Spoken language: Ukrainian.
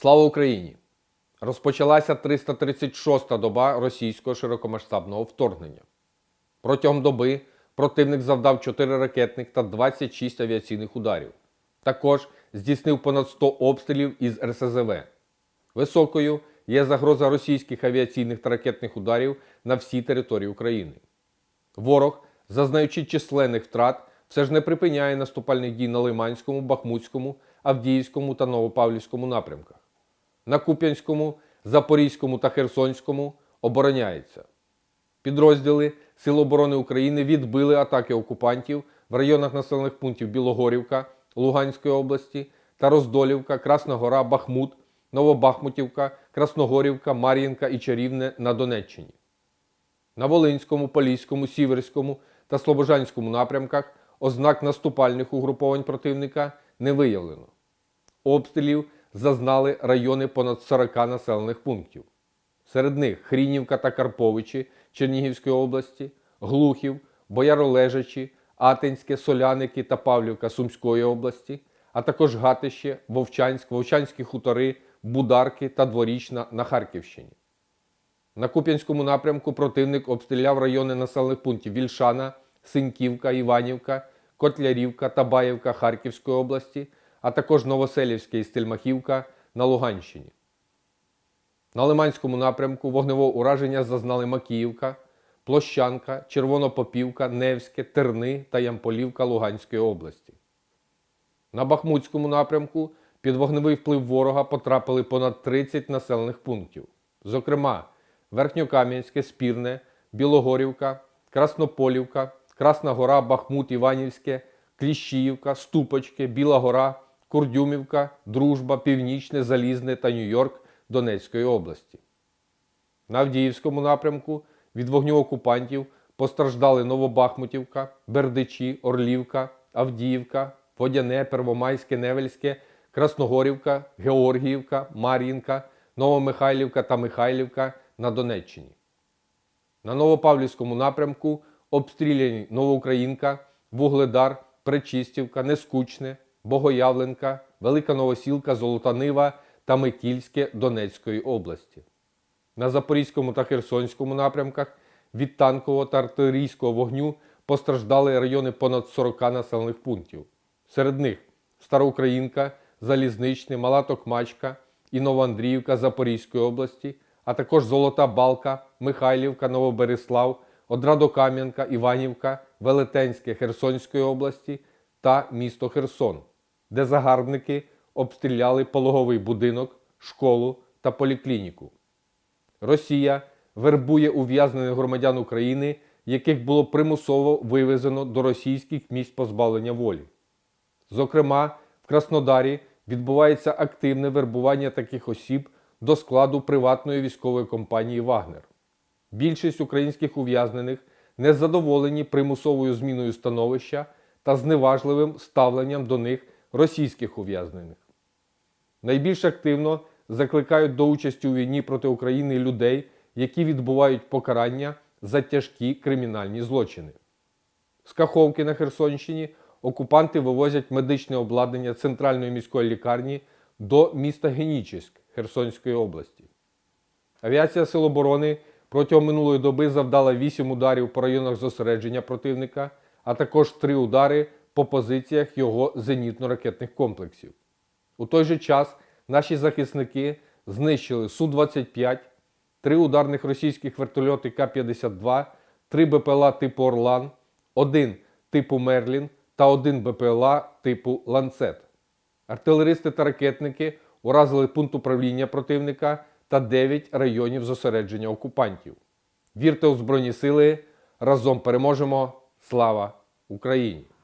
Слава Україні! Розпочалася 336-та доба російського широкомасштабного вторгнення. Протягом доби противник завдав 4 ракетних та 26 авіаційних ударів. Також здійснив понад 100 обстрілів із РСЗВ. Високою є загроза російських авіаційних та ракетних ударів на всій території України. Ворог, зазнаючи численних втрат, все ж не припиняє наступальних дій на Лиманському, Бахмутському, Авдіївському та Новопавлівському напрямках. На Куп'янському, Запорізькому та Херсонському обороняється. Підрозділи Сил оборони України відбили атаки окупантів в районах населених пунктів Білогорівка Луганської області та Роздолівка, Красна Гора, Бахмут, Новобахмутівка, Красногорівка, Мар'їнка і Чарівне на Донеччині. На Волинському, Поліському, Сіверському та Слобожанському напрямках ознак наступальних угруповань противника не виявлено. Обстрілів зазнали райони понад 40 населених пунктів. Серед них Хрінівка та Карповичі Чернігівської області, Глухів, Бояролежачі, Атинське, Соляники та Павлівка Сумської області, а також Гатище, Вовчанськ, Вовчанські хутори, Бударки та Дворічна на Харківщині. На Куп'янському напрямку противник обстріляв райони населених пунктів Вільшана, Синьківка, Іванівка, Котлярівка та Баївка Харківської області, а також Новоселівське і Стельмахівка на Луганщині. На Лиманському напрямку вогневого ураження зазнали Макіївка, Площанка, Червонопопівка, Невське, Терни та Ямполівка Луганської області. На Бахмутському напрямку під вогневий вплив ворога потрапили понад 30 населених пунктів. Зокрема, Верхньокам'янське, Спірне, Білогорівка, Краснополівка, Красна Гора, Бахмут, Іванівське, Кліщіївка, Ступочки, Біла Гора, Курдюмівка, Дружба, Північне, Залізне та Нью-Йорк Донецької області. На Авдіївському напрямку від вогню окупантів постраждали Новобахмутівка, Бердичі, Орлівка, Авдіївка, Водяне, Первомайське, Невельське, Красногорівка, Георгіївка, Мар'їнка, Новомихайлівка та Михайлівка на Донеччині. На Новопавлівському напрямку обстріляні Новоукраїнка, Вугледар, Пречистівка, Нескучне, Богоявленка, Велика Новосілка, Золота Нива та Микільське Донецької області. На Запорізькому та Херсонському напрямках від танкового та артилерійського вогню постраждали райони понад 40 населених пунктів. Серед них Староукраїнка, Залізничне, Мала Токмачка і Новоандріївка Запорізької області, а також Золота Балка, Михайлівка, Новобереслав, Одрадокам'янка, Іванівка, Велетенське Херсонської області та місто Херсон, де загарбники обстріляли пологовий будинок, школу та поліклініку. Росія вербує ув'язнених громадян України, яких було примусово вивезено до російських місць позбавлення волі. Зокрема, в Краснодарі відбувається активне вербування таких осіб до складу приватної військової компанії Вагнер. Більшість українських ув'язнених не задоволені примусовою зміною становища та зневажливим ставленням до них російських ув'язнених. Найбільш активно закликають до участі у війні проти України людей, які відбувають покарання за тяжкі кримінальні злочини. З Каховки на Херсонщині окупанти вивозять медичне обладнання центральної міської лікарні до міста Генічеськ Херсонської області. Авіація Сил оборони протягом минулої доби завдала 8 ударів по районах зосередження противника, а також 3 удари по позиціях його зенітно-ракетних комплексів. У той же час наші захисники знищили Су-25, 3 ударних російських вертольоти К-52, 3 БПЛА типу Орлан, 1 типу Мерлін та 1 БПЛА типу Ланцет. Артилеристи та ракетники уразили пункт управління противника та 9 районів зосередження окупантів. Вірте у Збройні Сили! Разом переможемо! Слава Україні!